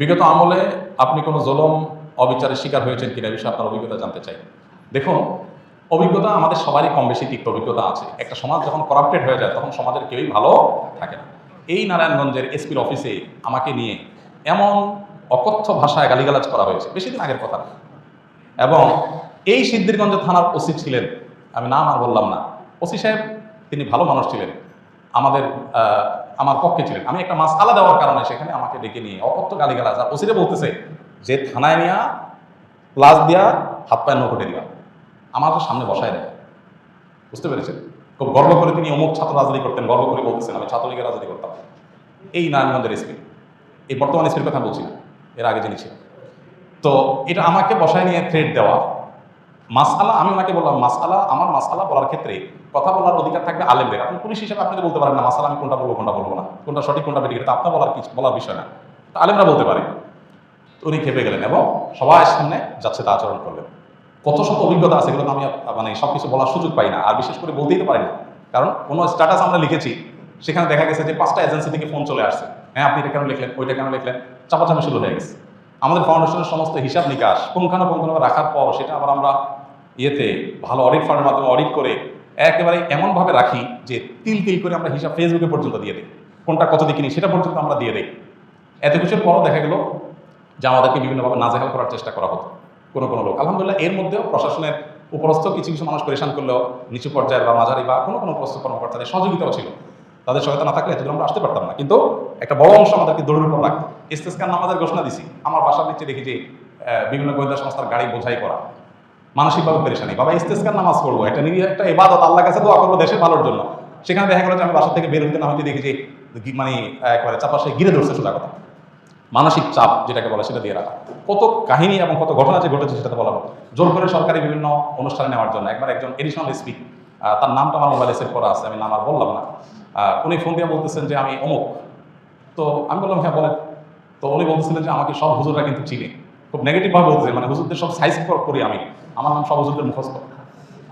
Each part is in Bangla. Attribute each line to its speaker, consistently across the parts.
Speaker 1: বিগত আমলে আপনি কোনো জলম, অবিচারের শিকার হয়েছেন কিনা বিষয়ে আপনার অভিজ্ঞতা জানতে চাই। দেখুন, অভিজ্ঞতা আমাদের সবারই কম বেশি তিক্ত অভিজ্ঞতা আছে। একটা সমাজ যখন করাপ্টেড হয়ে যায়, তখন সমাজের কেউই ভালো থাকে না। এই নারায়ণগঞ্জের এসপির অফিসে আমাকে নিয়ে এমন অকথ্য ভাষায় গালিগালাজ করা হয়েছে, বেশি দিন আগের কথা এবং এই সিদ্ধিরগঞ্জ থানার ওসি ছিলেন, আমি নাম আর বললাম না। ওসি সাহেব, তিনি ভালো মানুষ ছিলেন। আমাদের আমার পক্ষে ছিলেন। আমি একটা মাস আলাদা দেওয়ার কারণে সেখানে আমাকে ডেকে নিয়ে অকথ্য গালিগালাজ, আর ওসিরে বলতেছে যে থানায় নিয়া প্লাস দিয়া হাত পায়ের নৌকটে দিবা। আমার সামনে বসায় দেয়। বুঝতে পেরেছেন? খুব গর্ব করে তিনি অমুক ছাত্র রাজনীতি করতেন, গর্ব করে বলতেছেন, আমি ছাত্রলীগের রাজনীতি করতাম। এই নারায়ণগঞ্জের এসপি এই বর্তমান এসপির কথা বলছি না। এর আগে যিনি তো এটা আমাকে বসায় নিয়ে থ্রেড দেওয়া মাসআলা, আমি ওনাকে বললাম, মাসআলা, আমার মাসআলা বলার ক্ষেত্রে কথা বলার অধিকার থাকবে আলেমদের। আপনি পুলিশ হিসেবে আপনি বলতে পারেন, না মাসালা আমি কোনটা বলব কোনটা বলব না। কোনটা সঠিক, কোনটা বেঠিক, এটা আপনার বলার বলার বিষয় না। আলেমরা বলতে পারে। উনি খেপে গেলেন এবং সবাই সামনে যাচ্ছে তা আচরণ করলেন। কত শত অভিজ্ঞতা আছে এগুলো আমি মানে সব কিছু বলার সুযোগ পাই না, আর বিশেষ করে বলতেই তো পারি না। কারণ কোনো স্ট্যাটাস আমরা লিখেছি, সেখানে দেখা গেছে যে পাঁচটা এজেন্সি থেকে ফোন চলে আসছে। হ্যাঁ আপনি এটা কেন লিখলেন, ওইটা কেন লিখলেন? চাপাচাপি শুরু হয়ে গেছে। আমাদের ফাউন্ডেশনের সমস্ত হিসাব নিকাশ পুঙ্খানুপুঙ্খানুভাবে রাখার পর সেটা আবার আমরা ইয়েতে ভালো অডিট ফার্মের মাধ্যমে অডিট করে একেবারে এমনভাবে রাখি যে তিল তিল করে আমরা হিসাব ফেসবুকে পর্যন্ত দিয়ে দিই। কোনটা কত দিকে নিই সেটা পর্যন্ত আমরা দিয়ে দিই। এত কিছুর পরও দেখা গেল যে আমাদেরকে বিভিন্নভাবে নাজেহাল করার চেষ্টা করা হতো কোনো কোনো লোক। আলহামদুলিল্লাহ এর মধ্যেও প্রশাসনের উপরস্থ কিছু কিছু মানুষ পরেশান করলেও নিচু পর্যায়ের বা মাঝারি বা কোনো কোনো উপরস্থ কর্মকর্তাদের সহযোগিতাও ছিল। তাদের সহায়তা না থাকলে এতদূর আমরা আসতে পারতাম না। কিন্তু একটা বড় অংশ আমাদেরকে দৌড়ের উপর রাখতো। ইস্তেস্কার নামাজের ঘোষণা দিছি। আমার বাসার নিচে দেখি যে বিভিন্ন গোয়েন্দা সংস্থার গাড়ি বোঝাই করা। মানসিকভাবে পেরেশানি। বাবা ইস্তেস্কার নামাজ পড়ব, একটা নিরীহ, একটা এবাদত আল্লাহ কাছে দোয়া করব দেশের ভালোর জন্য। সেখানে দেখা গেল যে আমি বাসা থেকে বের হইতে না হইতে দেখি যে মানে একবারে চাপাশে গিরে ধরছে সোজা কথা। মানসিক চাপ যেটাকে বলে সেটা দিয়ে রাখা। কত কাহিনী এবং কত ঘটনা যে ঘটেছে সেটাতে বলা জোর করে সরকারি বিভিন্ন অনুষ্ঠানে নেওয়ার জন্য, একবার একজন এডিশনাল স্পিক তার নামটা আমার মোবাইলে সেভ করা আছে, আমি নাম আর বললাম না। উনি ফোন দিয়ে বলতেছেন যে, আমি অমুক। তো আমি বললাম হ্যাঁ বলেন। তো উনি বলতেছিলেন যে, আমাকে সব হুজুররা কিন্তু চিনে। খুব নেগেটিভভাবে বলতেছে মানে হুজুরদের সব সাইজ করি আমি। আমার নাম সব হুজুরদের মুখস্থ।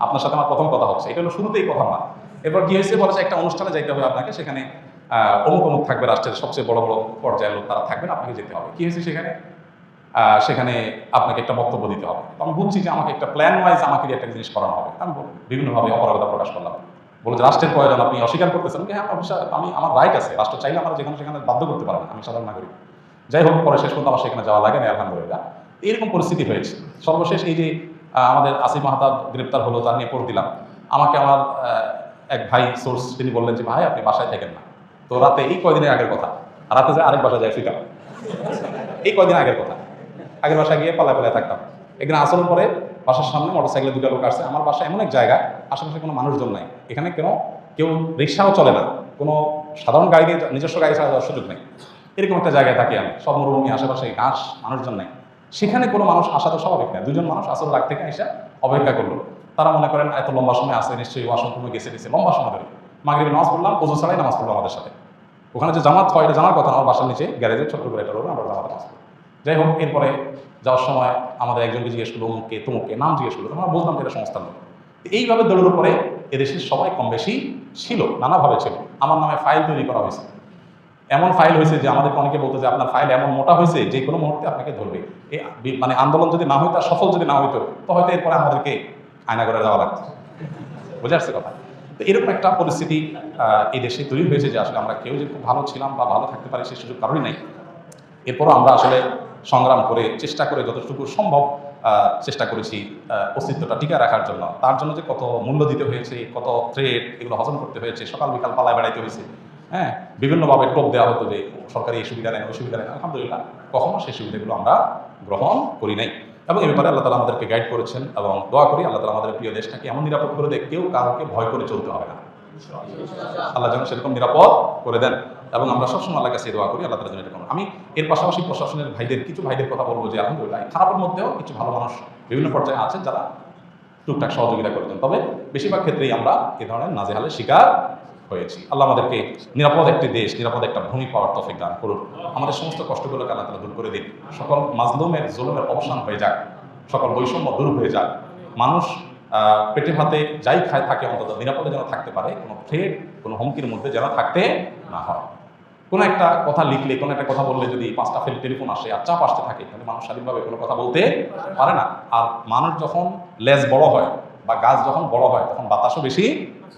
Speaker 1: আপনার সাথে আমার প্রথম কথা হচ্ছে। এটা হলো শুরুতেই কথা না এরপর কি হয়েছে বলেছে একটা অনুষ্ঠানে যাইতে হবে আপনাকে। সেখানে অমুক অমুক থাকবে রাষ্ট্রের সবচেয়ে বড় বড় পর্যায়ের লোক তারা থাকবেন, আপনাকে যেতে হবে। কি হয়েছে সেখানে? সেখানে আপনাকে একটা বক্তব্য দিতে হবে। আমি বুঝছি যে আমাকে একটা প্ল্যান ওয়াইজ আমাকে একটা জিনিস করানো হবে। আমি বিভিন্নভাবে অপরাধতা প্রকাশ করলাম। বলে যে রাষ্ট্রের প্রয়োজন, আপনি অস্বীকার করতেছেন। হ্যাঁ আমি, আমার রাইট আছে। রাষ্ট্র চাইলে আমার যেখানে সেখানে বাধ্য করতে পারে না। আমি সাধারণ নাগরিক। যাই হোক, পরে শেষ পর্যন্ত আমার সেখানে যাওয়া লাগে না, আলহামদুলিল্লাহ। এরকম পরিস্থিতি হয়েছে। সর্বশেষ এই যে আমাদের আসিফ মাহাতাব গ্রেপ্তার হলো, তার নিয়ে পড় দিলাম। আমাকে আমার এক ভাই সোর্স তিনি বললেন যে, ভাই, আপনি বাসায় থাকেন না। তো রাতে, এই কয়দিনের আগের কথা। রাতে যে আরেক বাসায় যায় ফিকা এই কয়দিন আগের কথা। আগের বাসায় গিয়ে পালায় পালায় থাকতাম। একদিন আসল পরে, বাসার সামনে মোটর সাইকেলে দুটো লোক আসছে। আমার বাসা এমন এক জায়গা, আশেপাশে কোনো মানুষজন নাই। এখানে কেন? কেউ রিক্সাও চলে না। কোনো সাধারণ গাড়ি নিজস্ব গাড়ি ছাড়া যাওয়ার সুযোগ নেই। এরকম একটা জায়গায় থাকি আমি। সব মরুভূমি, আশেপাশে ঘাস, মানুষজন নেই। সেখানে কোনো মানুষ আসা তো স্বাভাবিক না। দুজন মানুষ আসল রাগ থেকে এসে অপেক্ষা করল। তারা মনে করেন, এত লম্বা সময় আসে নিশ্চয়ই ওয়াশরুম রুমে গেছে গেছে, লম্বা সময় ধরে। মাগরিবে নামাজ পড়লাম ওজু ছাড়াই নামাজ পড়ল আমাদের সাথে। ওখানে যে জামাত হয়, এটা জানার কথা আমার বাসার নিচে গ্যারেজে ছোট্ট করে এটা আমরা জামাত নামাজ। যাই হোক, এরপরে যাওয়ার সময় আমাদের একজনকে জিজ্ঞেস করল অমুককে তমুককে? নাম জিজ্ঞেস করল। আমরা বুঝলাম যে এটা সংস্থার লোক। এইভাবে দৌড়ের উপরে এদেশের সবাই কম বেশি ছিল, নানাভাবে ছিল। আমার নামে ফাইল তৈরি করা হয়েছে। এমন ফাইল হয়েছে যে আমাদের অনেকে বলতে যে আপনার ফাইল এমন মোটা হয়েছে, যে কোনো মুহূর্তে আপনাকে ধরবে। এই মানে আন্দোলন যদি না হইতো সফল যদি না হইতো, তো হয়তো এরপরে আমাদেরকে আয়না করে দেওয়া লাগতো। বুঝে আসছে কথা? তো এরকম একটা পরিস্থিতি এই দেশে তৈরি হয়েছে যে আসলে আমরা কেউ যে খুব ভালো ছিলাম বা ভালো থাকতে পারি সেই সুযোগ কারোরই নাই। এরপরও আমরা আসলে সংগ্রাম করে চেষ্টা করে যতটুকু সম্ভব চেষ্টা করেছি অস্তিত্বটা টিকে রাখার জন্য। তার জন্য যে কত মূল্য দিতে হয়েছে, কত থ্রেড এগুলো হজম করতে হয়েছে, সকাল বিকাল পালায় বেড়াইতে হয়েছে হ্যাঁ বিভিন্নভাবে টোপ দেওয়া হতো যে সরকারি এই সুবিধা নেই, ওই সুবিধা নেই। আলহামদুলিল্লাহ, কখনো সেই সুবিধাগুলো আমরা গ্রহণ করি নাই। এবং এ ব্যাপারে আল্লাহ তালা আমাদেরকে গাইড করেছেন এবং দোয়া করি, আল্লাহ তালা আমাদের প্রিয় দেশটাকে এমন নিরাপদ করে দেয় কেউ কাউকে ভয় করে চলতে হবে না। আল্লাহ যেন সেরকম নিরাপদ করে দেন। এবং আমরা সবসময় আল্লাহ কাছে দোয়া করি, আল্লাহ তালা যেন করুন। আমি এর পাশাপাশি প্রশাসনের ভাইদের, কিছু ভাইদের কথা বলব যে আলহামদুলিল্লাহ খারাপের মধ্যেও কিছু ভালো মানুষ বিভিন্ন পর্যায়ে আছেন যারা টুকটাক সহযোগিতা করেছেন তবে বেশিরভাগ ক্ষেত্রেই আমরা এ ধরনের নাজেহালের শিকার হয়েছি। আল্লাহ আমাদেরকে নিরাপদ একটি দেশ, নিরাপদ একটা ভূমি পাওয়ার তফিক দান করুন আমাদের সমস্ত কষ্টগুলোকে আল্লাহ তালা দূর করে দিন সকল মাজলুমের জুলুমের অবসান হয়ে যাক। সকল বৈষম্য দূর হয়ে যাক। মানুষ পেটে ভাতে যাই খায় থাকে, অন্তত নিরাপদে যেন থাকতে পারে, কোনো থ্রেড কোনো হুমকির মধ্যে যেন থাকতে না হয়। কোনো একটা কথা লিখলে, কোনো একটা কথা বললে যদি পাঁচটা ফেল টেলিফোন আসে আর চাপ আসতে থাকে, তাহলে মানুষ স্বাধীনভাবে কোনো কথা বলতে পারে না। আর মানুষ যখন লেজ বড় হয় বা গাছ যখন বড় হয়, তখন বাতাসও বেশি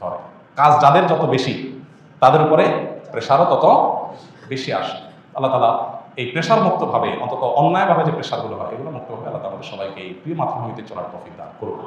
Speaker 1: ধরে। কাজ যাদের যত বেশি, তাদের উপরে প্রেশারও তত বেশি আসে। আল্লাহ তালা এই প্রেশার মুক্তভাবে অন্তত অন্যায়ভাবে যে প্রেশারগুলো হয়, এগুলো মুক্তভাবে আল্লাহ আমাদের সবাইকে এই প্রিয় মাধ্যম হইতে চলার প্রফিট দান করুন।